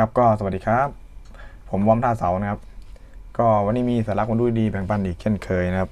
ครับก็สวัสดีครับ ผมวอมท่าเสานะครับ ก็วันนี้มีสาระคนดูดีแบ่งปันอีกเช่นเคยนะครับ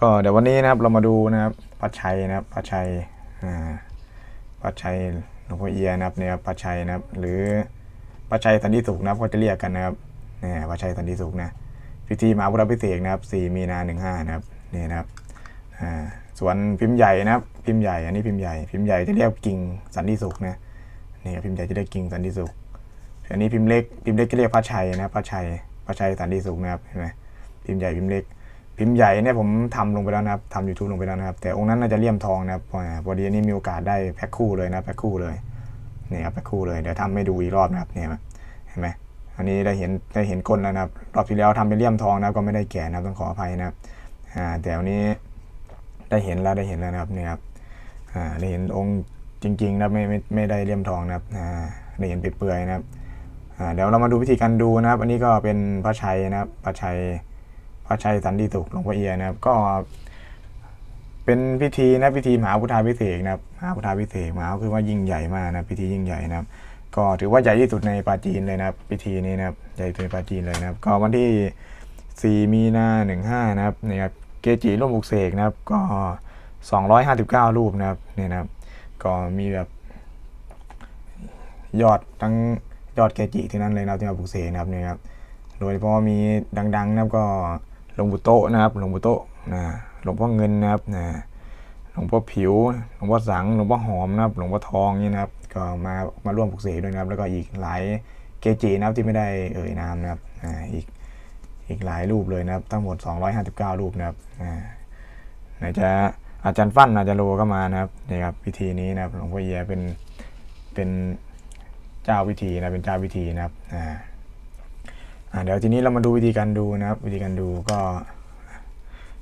ก็เดี๋ยววันนี้นะครับเรามาดูนะครับพัดชัยนะครับพัดชัยอ่าพัดชัยหลวงพ่อเอียนะครับเนี่ยครับพัดชัยนะครับ หรือพัดชัยสันติสุขนะครับเขาจะเรียกกันนะครับเนี่ยพัดชัยสันติสุขนะพิธีมหาพุทธพิเศษนะครับ 4 มีนา15นะครับนี่นะครับอ่าส่วนพิมพ์ใหญ่นะครับ พิมพ์ใหญ่อันนี้พิมพ์ใหญ่พิมพ์ใหญ่จะเรียกกิ่งสันติสุขนะนี่พิมพ์ใหญ่จะเรียกกิ่งสันติสุข อันนี้พิมพ์เล็กพิมพ์เล็กก็เรียกพระชัยนะพระชัยพระชัยสันติสุขนะครับเห็นไหมพิมพ์ใหญ่พิมพ์เล็ก พิมพ์ใหญ่เนี่ยผมทำลงไปแล้วนะครับทำยูทูบลงไปแล้วนะครับ แต่องค์นั้นน่าจะเลี่ยมทองนะครับพอดีอันนี้มีโอกาสได้แพ็คคู่เลยนะแพ็คคู่เลยนี่ครับแพ็คคู่เลยเดี๋ยวทำให้ดูอีกรอบนะครับเนี่ยเห็นไหมอันนี้ได้เห็นได้เห็นก้นแล้วนะครับ รอบที่แล้วทำเป็นเลี่ยมทองนะครับก็ไม่ได้แก่นะครับต้องขออภัยนะครับอ่าแต่วันนี้ได้เห็นแล้วได้เห็นแล้วนะครับเนี่ยครับอ่าได้เห็นองค์จริงๆนะครับไม่ไม่ไม่ได้เลี่ยมทองนะครับอ่าได้เห็นเปื่อยๆนะครับ เดี๋ยวเรามาดูวิธีการดูนะครับ อันนี้ก็เป็นพระชัยนะครับพระชัยพระชัยสันติสุขหลวงพ่อเอียนะครับ ก็เป็นพิธีนะพิธีมหาพุทธาพิเศษนะครับมหาพุทธาพิเศษมหาคือว่ายิ่งใหญ่มากนะพิธียิ่งใหญ่นะครับ ก็ถือว่าใหญ่ที่สุดในปาจีนเลยนะครับ พิธีนี้นะครับใหญ่ที่สุดในปาจีนเลยนะครับ ก็วันที่ 4 มีนา15นะครับนี่ครับเกจิร่วมบุกเสกนะครับ ก็ 259 รูปนะครับนี่นะครับ ก็มีแบบยอดทั้ง ยอดเกจิที่นั่นเลยนะที่มาปลุกเสกนะครับเนี่ยครับโดยเฉพาะมีดังๆนะครับก็หลวงปู่โตนะครับหลวงปู่โตนะหลวงพ่อเงินนะครับนะหลวงพ่อผิวหลวงพ่อสังหลวงพ่อหอมนะครับหลวงพ่อทองนี่นะครับก็มามาร่วมปลุกเสกด้วยนะครับ แล้วก็อีกหลายเกจินะครับที่ไม่ได้เอ่ยนามนะครับอีกอีกหลายรูปเลยนะครับทั้งหมด 259 รูปนะครับอาไหนจะอาจารย์ฟั่นอาจารย์โลก็มานะครับนี่ครับพิธีนี้นะครับหลวงพ่อเอียเป็นเป็น เจ้าวิธีนะเป็นเจ้าวิธีนะครับอ่าเดี๋ยวทีนี้เรามาดูวิธีการดูนะครับ วิธีการดูก็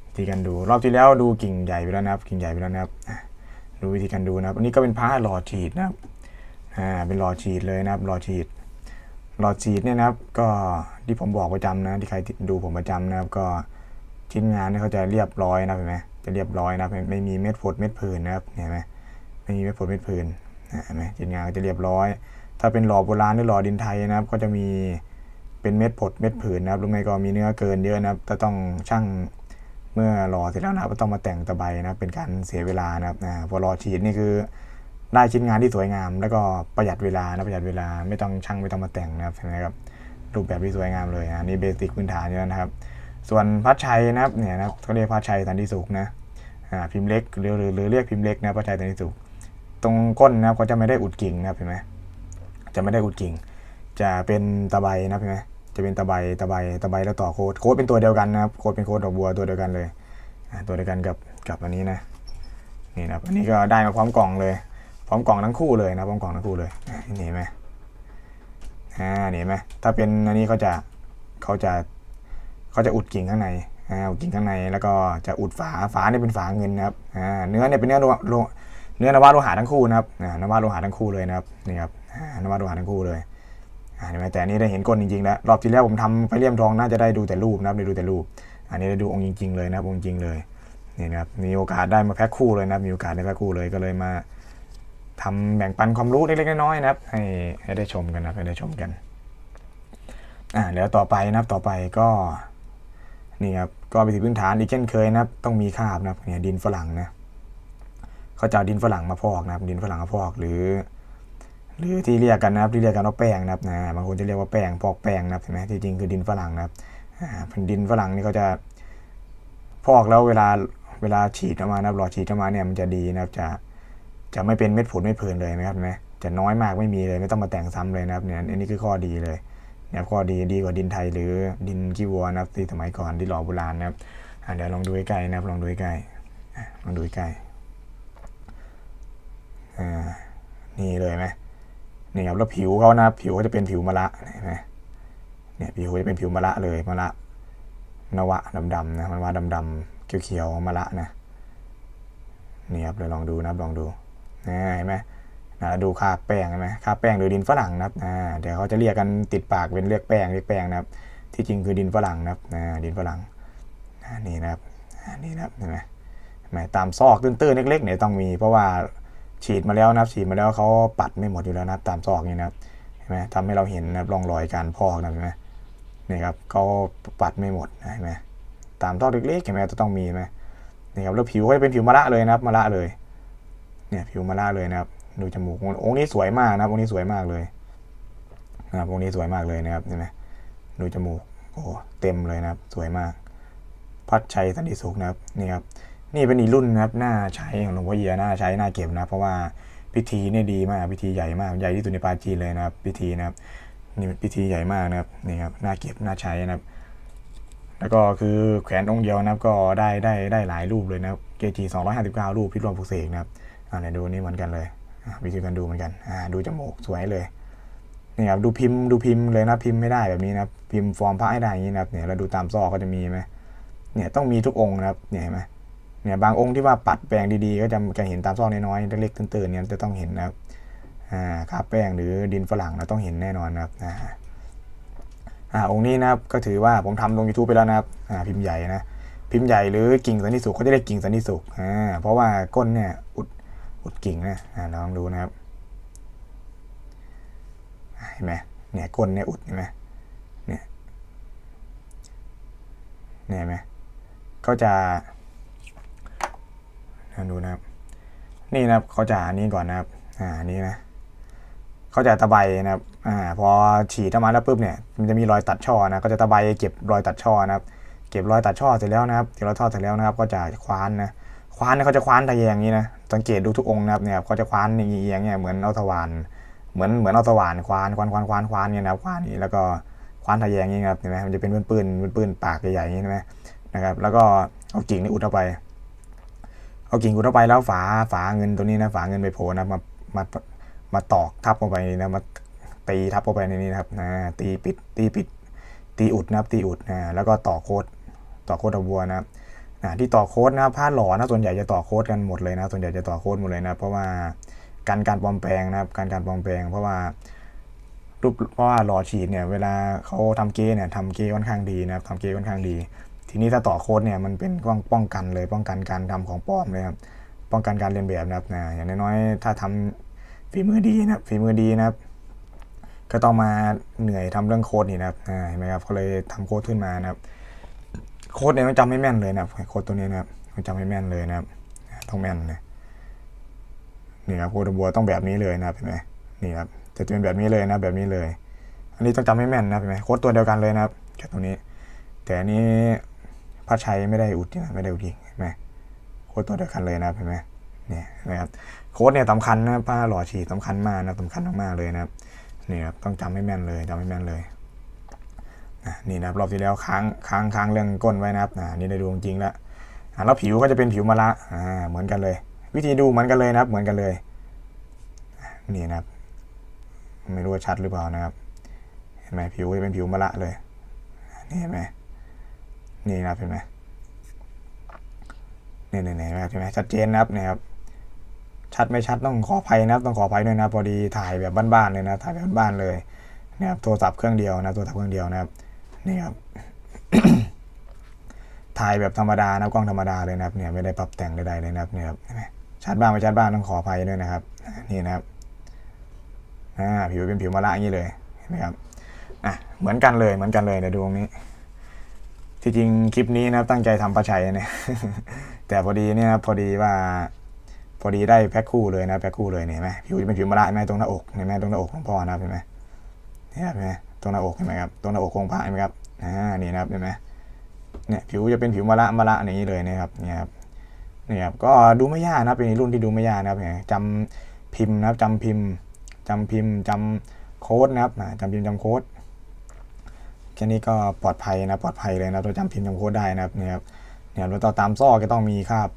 วิธีการดู รอบที่แล้วดูกิ่งใหญ่ไปแล้วนะครับ กิ่งใหญ่ไปแล้วนะครับดูวิธีการดูนะครับอันนี้ก็เป็นพระหล่อฉีดนะครับอ่าเป็นหล่อฉีดเลยนะครับหล่อฉีดหล่อฉีดเนี่ยนะครับ ก็ที่ผมบอกประจำนะที่ใครดูผมประจำนะครับ ก็ชิ้นงานเนี่ยเขาจะเรียบร้อยนะเห็นไหมจะเรียบร้อยนะไม่มีเม็ดฝดเม็ดผื่นนะครับเห็นไหมไม่มีเม็ดฝดเม็ดผื่นอ่าเห็นไหมชิ้นงานก็จะเรียบร้อย ถ้าเป็นหล่อโบราณหรือหล่อดินไทยนะครับ ก็จะมีเป็นเม็ดผดเม็ดผืนนะครับหรือไม่ก็มีเนื้อเกินเยอะนะครับจะต้องช่างเมื่อหล่อเสร็จแล้วนะครับก็ต้องมาแต่งตะไบนะครับเป็นการเสียเวลานะครับนะพอหล่อฉีดนี่คือได้ชิ้นงานที่สวยงาม แล้วก็ประหยัดเวลานะประหยัดเวลาไม่ต้องช่างไม่ต้องมาแต่งนะครับเห็นไหมครับรูปแบบที่สวยงามเลยอันนี้เบสิกพื้นฐานอยู่แล้วนะครับ ส่วนพัดชัยนะครับเนี่ยนะเขาเรียกพัดชัยสันติสุขนะพิมพ์เล็กหรือหรือเรียกพิมพ์เล็กนะพัดชัยสันติสุขตรงก้นนะครับก็จะไม่ได้อุดกิ่งนะครับเห็นไหม จะไม่ได้อุดกิ่ง จะเป็นตะไบนะครับเห็นไหมจะเป็นตะไบตะไบตะไบแล้วต่อโค้ดโค้ดเป็นตัวเดียวกันนะครับโค้ดเป็นโค้ดดอกบัวตัวเดียวกันเลยตัวเดียวกันกับกับอันนี้นะนี่นะครับอันนี้ก็ได้มาพร้อมกล่องเลย พร้อมกล่องทั้งคู่เลยนะพร้อมกล่องทั้งคู่เลยอ่านี่เห็นไหมอ่าเห็นไหมถ้าเป็นอันนี้เขาจะเขาจะเขาจะอุดกิ่งข้างในอ่าอุดกิ่งข้างในแล้วก็จะอุดฝาฝาเนี่ยเป็นฝาเงินนะครับอ่าเนื้อเนี่ยเป็นเนื้อโลเนื้อนวาโลหะทั้งคู่นะครับอ่านวาโลหะทั้งคู่เลยนะครับนี่ครับ นวาโลหะทั้งคู่เลยอ่าเห็นไหมแต่อันนี้ได้เห็นก้นจริงๆแล้วรอบที่แล้วผมทำไปเลี่ยมทองน่าจะได้ดูแต่รูปนะครับได้ดูแต่รูป อันนี้ได้ดูองค์จริง ๆ เลยนะครับองค์จริงเลยนี่นะครับมีโอกาสได้มาแพ็คคู่เลยนะครับมีโอกาสได้แพ็คคู่เลยก็เลยมาทำแบ่งปันความรู้เล็กๆน้อยๆนะครับ ให้ให้ได้ชมกันนะให้ได้ชมกันอ่าแล้วต่อไปนะครับต่อไปก็นี่ครับก็วิธีพื้นฐานอีกเช่นเคยนะครับ ต้องมีคาบนะครับเนี่ยดินฝรั่งนะเขาจะดินฝรั่งมาพอกนะครับดินฝรั่งมาพอกหรือ หรือที่เรียกกันนะครับที่เรียกกันว่าแป้งนะครับนะบางคนจะเรียกว่าแป้งพอกแป้งนะครับเห็นไหมที่จริงคือดินฝรั่งนะครับอ่าเป็นดินฝรั่งนี่เขาจะพอกแล้วเวลาเวลาฉีดออกมานะครับหลอดฉีดออกมาเนี่ยมันจะดีนะครับจะจะไม่เป็นเม็ดผุดเม็ดเพลินเลยนะครับเห็นไหมจะน้อยมากไม่มีเลยไม่ต้องมาแต่งซ้ำเลยนะครับเนี่ยอันนี้คือข้อดีเลยเนี่ยข้อดีดีกว่าดินไทยหรือดินขี้วัวนะครับที่สมัยก่อนที่หล่อโบราณนะครับเดี๋ยวลองดูใกล้ๆนะครับลองดูใกล้ลองดูใกล้อ่านี่เลยไหม นี่ครับแล้วผิวเขานะผิวเขาจะเป็นผิวมะระเห็นไหมเนี่ยผิวเขาจะเป็นผิวมะระเลยมะระนวะดำๆนะมันว่าดำๆเขียวๆมะระนะนี่ครับเดี๋ยวลองดูนะครับลองดูนะเห็นไหมนะดูคราแป้งเห็นไหมคราแป้งหรือดินฝรั่งนะครับอ่าเดี๋ยวเขาจะเรียกกันติดปากเป็นเรียกแป้งเรียกแป้งนะครับ ที่จริงคือดินฝรั่งนะครับอ่าดินฝรั่งนี่นะครับนี่นะครับเห็นไหมเห็นไหมตามซอกตื้นๆเล็กๆเนี่ยต้องมีเพราะว่า ฉีดมาแล้วนะครับ ฉีดมาแล้วเขาปัดไม่หมดอยู่แล้วนะครับ ตามซอกนี่นะครับเห็นไหมทำให้เราเห็นนะครับร่องรอยการพอกนะเห็นไหมนี่ครับเขาปัดไม่หมดนะเห็นไหมตามท่อเล็กๆเห็นไหมจะต้องมีไหมนี่ครับแล้วผิวก็จะเป็นผิวมะระเลยนะครับมะระเลย เนี่ยผิวมะระเลยนะครับ ดูจมูกองค์นี้สวยมากนะครับองค์นี้สวยมากเลยนะครับองค์นี้สวยมากเลยนะครับเห็นไหมดูจมูกโอ้เต็มเลยนะครับ สวยมาก พัดชัยสันติสุขนะครับนี่ครับ นี่เป็นอีกรุ่นนะครับน้าใช้ของหลวงพ่อเยียน้าใช้น้าเก็บนะเพราะว่าพิธีเนี่ยดีมากพิธีใหญ่มากใหญ่ที่สุดในปาจีนเลยนะครับ พิธีนะครับนี่พิธีใหญ่มากนะครับนี่ครับน้าเก็บน้าใช้นะครับ แล้วก็คือแขวนองค์เดียวนะครับ ก็ได้ได้ได้หลายรูปเลยนะครับเกจีสองร้อยห้าสิบเก้ารูปที่รวมปลุกเสกนะครับอ่าเนี่ยดูนี่เหมือนกันเลยวิธีการดูเหมือนกันอ่าดูจมูกสวยเลยนี่ครับดูพิมพ์ดูพิมพ์เลยนะพิมพ์ไม่ได้แบบนี้นะพิมพ์ฟอร์มพระให้ได้อย่างนี้นะครับเนี่ยเราดูตามซอกก็จะมีไหมเนี่ยต้องมีทุกองค์นะครับเนี่ยเห็นไหม เนี่ยบางองค์ที่ว่าปัดแปลงดีๆ ก็จะจะเห็นตามซอกน้อยๆเล็กๆตื้นๆเนี่ยจะต้องเห็นนะครับอ่าคาแป้งหรือดินฝรั่งเราต้องเห็นแน่นอนนะครับอ่าองค์นี้นะครับก็ถือว่าผมทำลง YouTube ไปแล้วนะครับอ่าพิมพ์ใหญ่นะพิมพ์ใหญ่หรือกิ่งสันติสุขเขาจะได้กิ่งสันติสุขอ่าเพราะว่าก้นเนี่ยอุดอุดกิ่งนะอ่าลองดูนะครับเห็นไหมเนี่ยก้นเนี่ยอุดเห็นไหมเนี่ยเนี่ยเห็นไหมก็จะ ดูนะครับ นี่นะครับเขาจะอันนี้ก่อนนะครับ อ่านี้นะเขาจะตะไบนะครับ อ่า พอฉีดออกมาแล้วปุ๊บเนี่ย มันจะมีรอยตัดช่อนะ ก็จะตะไบเก็บรอยตัดช่อนะครับ เก็บรอยตัดช่อเสร็จแล้วนะครับ เก็บรอยทอดเสร็จแล้วนะครับ ก็จะคว้านนะ คว้านเขาจะคว้านตะแยงนี้นะ สังเกตดูทุกองค์นะครับเนี่ยเขาจะคว้านอย่างเอียงเนี่ยเหมือนเอาตะวันเหมือนเหมือนเอาตะวันคว้านคว้านคว้านคว้านคว้านเนี่ยนะครับคว้านนี้แล้วก็คว้านตะแยงนี้นะครับเห็นไหมมันจะเป็นปืนปืนปืนปากใหญ่ๆอย่างนี้ใช่ไหมนะครับ แล้วก็เอากิ่งนี่อุดเข้าไป เอากิ่งกุดเข้าไปแล้วฝาฝาเงินตัวนี้นะฝาเงินไปโผล่นะมามามาตอกทับเข้าไปนะมาตีทับเข้าไปในนี้นะครับนะตีปิดตีปิด ตีอุดนะครับตีอุดนะแล้วก็ต่อโคดต่อโคดเอาบัวนะครับนะที่ต่อโค้ดนะผ้าหล่อนะส่วนใหญ่จะต่อโค้ดกันหมดเลยนะส่วนใหญ่จะต่อโค้ดหมดเลยนะเพราะว่าการการปลอมแปลงนะครับการการปลอมแปลง เพราะว่ารูปเพราะว่าหล่อฉีดเนี่ยเวลาเขาทำเก้เนี่ยทำเก้ค่อนข้างดีนะครับทำเก้ค่อนข้างดี ทีนี้ถ้าต่อโค้ดเนี่ยมันเป็นป้องป้องกันเลยป้องกันการทำของปลอมเลยครับป้องกันการเรียนแบบนะครับนะอย่างน้อยๆถ้าทำฝีมือดีนะฝีมือดีนะครับ ก็ต้องมาเหนื่อยทำเรื่องโค้ดนี่นะครับเห็นไหมครับเขาเลยทำโค้ดขึ้นมานะครับ โค้ดเนี่ยต้องจำให้แม่นเลยนะครับโค้ดตัวนี้นะครับต้องจำให้แม่นเลยนะครับต้องแม่นเลยนี่ครับโค้ดบัวต้องแบบนี้เลยนะครับเห็นไหมนี่ครับจะเป็นแบบนี้เลยนะแบบนี้เลย อันนี้ต้องจำให้แม่นนะเห็นไหมโค้ดตัวเดียวกันเลยนะครับแค่ตรงนี้ แต่อันนี้ พระชัยไม่ได้อุดนะไม่ได้อุดยิงเห็นไหมโค้ดตัวเดียวกันเลยนะเห็นไหมเนี่ยนไหมครับโค้ดเนี่ยสำคัญนะป้าหล่อฉีดสำคัญมากนะสำคัญมากๆเลยนะครับนี่ครับต้องจำให้แม่นเลยจำให้แม่นเลยนี่นะครับรอบที่แล้วค้างค้างค้างเรื่องก้นไว้นะครับอ่านี่ได้ดูจริงแล้วแล้วผิวก็จะเป็นผิวมะระอ่าเหมือนกันเลย วิธีดูเหมือนกันเลยนะครับ เหมือนกันเลยนี่นะครับ ไม่รู้ว่าชัดหรือเปล่านะครับ เห็นไหมผิวจะเป็นผิวมะระเลยนี่เห็นไหม นี่นะครับเห็นไหมนี่นี่นี่นะครับเห็นไหมชัดเจนนะครับเนี่ยครับชัดไม่ชัดต้องขออภัยนะครับต้องขออภัยด้วยนะพอดีถ่ายแบบบ้านๆเลยนะถ่ายแบบบ้านๆเลยนะครับโทรศัพท์เครื่องเดียวนะโทรศัพท์เครื่องเดียวนะครับนี่ครับถ่ายแบบธรรมดานะกล้องธรรมดาเลยนะครับเนี่ยไม่ได้ปรับแต่งใดๆเลยนะครับเนี่ยครับเห็นไหมชัดบ้างไม่ชัดบ้างต้องขออภัยด้วยนะครับนี่นะครับอ่าผิวเป็นผิวมะระอย่างนี้เลยเห็นไหมครับอะเหมือนกันเลยเหมือนกันเลยเดี๋ยวดูตรงนี้ ที่จริงคลิปนี้นะครับตั้งใจทำประชัยเนี่ยแต่พอดีเนี่ยครับพอดีว่า พอดีได้แพ็คคู่เลยนะแพ็คคู่เลยเนี่ยไหมผิวจะเป็นผิวมะระไหมตรงหน้าอกเห็นไหมตรงหน้าอกของพ่อนะเห็นไหมเนี่ยเห็นไหมตรงหน้าอกเห็นไหมครับตรงหน้าอกของพระเห็นไหมครับอ่านี่นะครับเห็นไหมเนี่ยผิวจะเป็นผิวมะระมะระอย่างนี้เลยนะครับเนี่ยครับเนี่ยครับก็ดูไม่ยากนะเป็นรุ่นที่ดูไม่ยากนะครับเนี่ยจำพิมพ์นะครับจำพิมพ์จำพิมพ์จำโค้ดนะครับจำพิมพ์จำโค้ด แค่นี้ก็ปลอดภัยนะปลอดภัยเลยนะเราจำพิมพ์จำโค้ดได้นะครับเนี่ยครับเนี่ยเราต่อตามซอกก็ต้องมีคราบ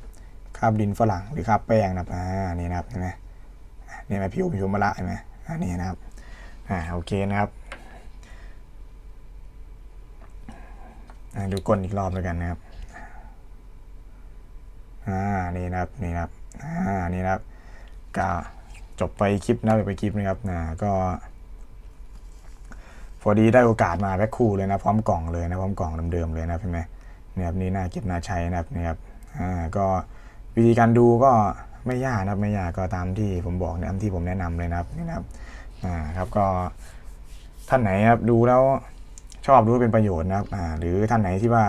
คราบดินฝรั่งหรือคราบแป้งนะครับอ่านี่นะครับเห็นไหมนี่ไหมผิวผิวมะละเห็นไหมอันนี้นะครับอ่าโอเคนะครับดูก้นอีกรอบแล้วกันนะครับอ่านี่นะครับนี่นะครับอ่านี่นะครับก็จบไปคลิปนะจบไปคลิปนะครับนะก็ พอดีได้โอกาสมาแพ็คคู่เลยนะพร้อมกล่องเลยนะพร้อมกล่องเดิมๆเลยนะใช่ไหมเนี่ยครับนี่น่าเก็บน่าใช้นะครับเนี่ยครับอ่าก็วิธีการดูก็ไม่ยากนะครับไม่ยากก็ตามที่ผมบอกนะตามที่ผมแนะนำเลยนะครับนี่นะครับอ่าครับก็ท่านไหนครับดูแล้วชอบรู้เป็นประโยชน์นะครับอ่าหรือท่านไหนที่ว่า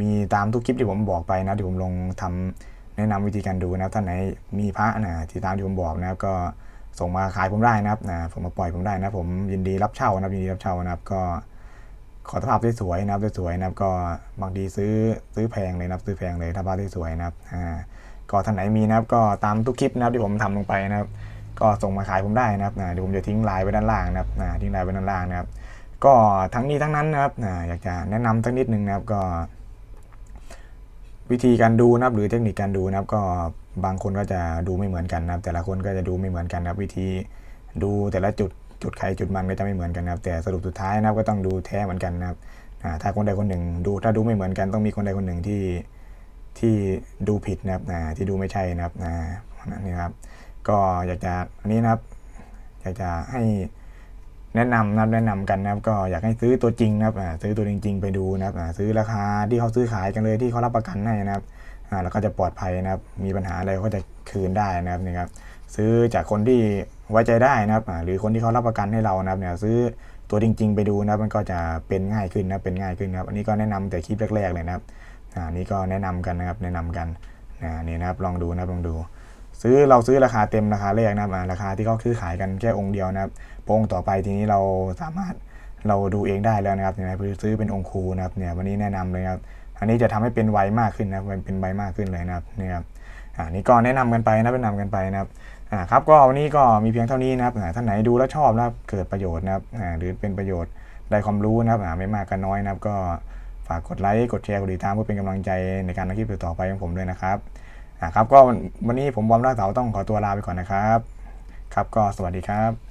มีตามทุกคลิปที่ผมบอกไปนะที่ผมลงทำแนะนำวิธีการดูนะครับท่านไหนมีพระนะที่ตามที่ผมบอกนะครับก็ ส่งมาขายผมได้นะครับนะผมมาปล่อยผมได้นะผมยินดีรับเช่านะครับยินดีรับเช่านะครับก็ขอสภาพสวยๆนะครับสวยๆนะครับก็บางทีซื้อซื้อแพงเลยนะครับซื้อแพงเลยถ้าภาพสวยๆนะครับอ่าก็ท่านไหนมีนะครับก็ตามทุกคลิปนะครับที่ผมทำลงไปนะครับ ก็ส่งมาขายผมได้นะครับนะเดี๋ยวผมจะทิ้งไลน์ไว้ด้านล่างนะครับนะทิ้งไลน์ไว้ด้านล่างนะครับ ก็ทั้งนี้ทั้งนั้นนะครับนะอยากจะแนะนำสักนิดนึงนะครับก็ วิธีการดูนะครับหรือเทคนิคการดูนะครับก็ บางคนก็จะดูไม่เหมือนกันนะครับแต่ละคนก็จะดูไม่เหมือนกันนะครับวิธีดูแต่ละจุดจุดใครจุดมันก็จะไม่เหมือนกันนะครับ แต่สรุปสุดท้ายนะครับก็ต้องดูแท้เหมือนกันนะครับถ้าคนใดคนหนึ่งดูถ้าดูไม่เหมือนกันต้องมีคนใดคนหนึ่งที่ที่ดูผิดนะครับที่ดูไม่ใช่นะครับนั่นนี่ครับ ก็อยากจะอันนี้นะครับ อยากจะให้แนะนำนะครับแนะนำกันนะครับก็อยากให้ซื้อตัวจริงนะครับซื้อตัวจริง ๆ ไปดูนะครับซื้อราคาที่เขาซื้อขายกันเลยที่เขารับประกันให้นะครับ อ่าแล้วก็จะปลอดภัยนะครับ มีปัญหาอะไรก็จะคืนได้นะครับนี่ครับ ซื้อจากคนที่ไว้ใจได้นะครับหรือคนที่เขารับประกันให้เรานะครับเนี่ยซื้อตัวจริง ๆ ไปดูนะครับมันก็จะเป็นง่ายขึ้นนะเป็นง่ายขึ้นนะครับอันนี้ก็แนะนำแต่คลิปแรกๆเลยนะครับอ่านี่ก็แนะนำกันนะครับแนะนำกันนะนี่นะครับลองดูนะลองดู ซื้อเราซื้อราคาเต็มราคาแรกนะครับอ่าราคาที่เขาซื้อขายกันแค่องค์เดียวนะครับพอองค์ต่อไปทีนี้เราสามารถเราดูเองได้แล้วนะครับเนี่ยซื้อเป็นองค์ครูนะครับเนี่ยวันนี้แนะนำเลยครับ อันนี้จะทำให้เป็นไวมากขึ้นนะเป็นไวมากขึ้นเลยนะครับเนี่ยครับอ่านี่ก็แนะนำกันไปนะแนะนำกันไปนะครับอ่าครับก็วันนี้ก็มีเพียงเท่านี้นะครับท่านไหนดูแล้วชอบนะครับเกิดประโยชน์นะครับอ่าหรือเป็นประโยชน์ได้ความรู้นะครับอ่าไม่มากก็น้อยนะครับ ก็ฝากกดไลค์กดแชร์กดติดตามเพื่อเป็นกำลังใจในการทำคลิปต่อไปของผมด้วยนะครับอะครับก็วันนี้ผมบอมลาเสาต้องขอตัวลาไปก่อนนะครับ ครับก็สวัสดีครับ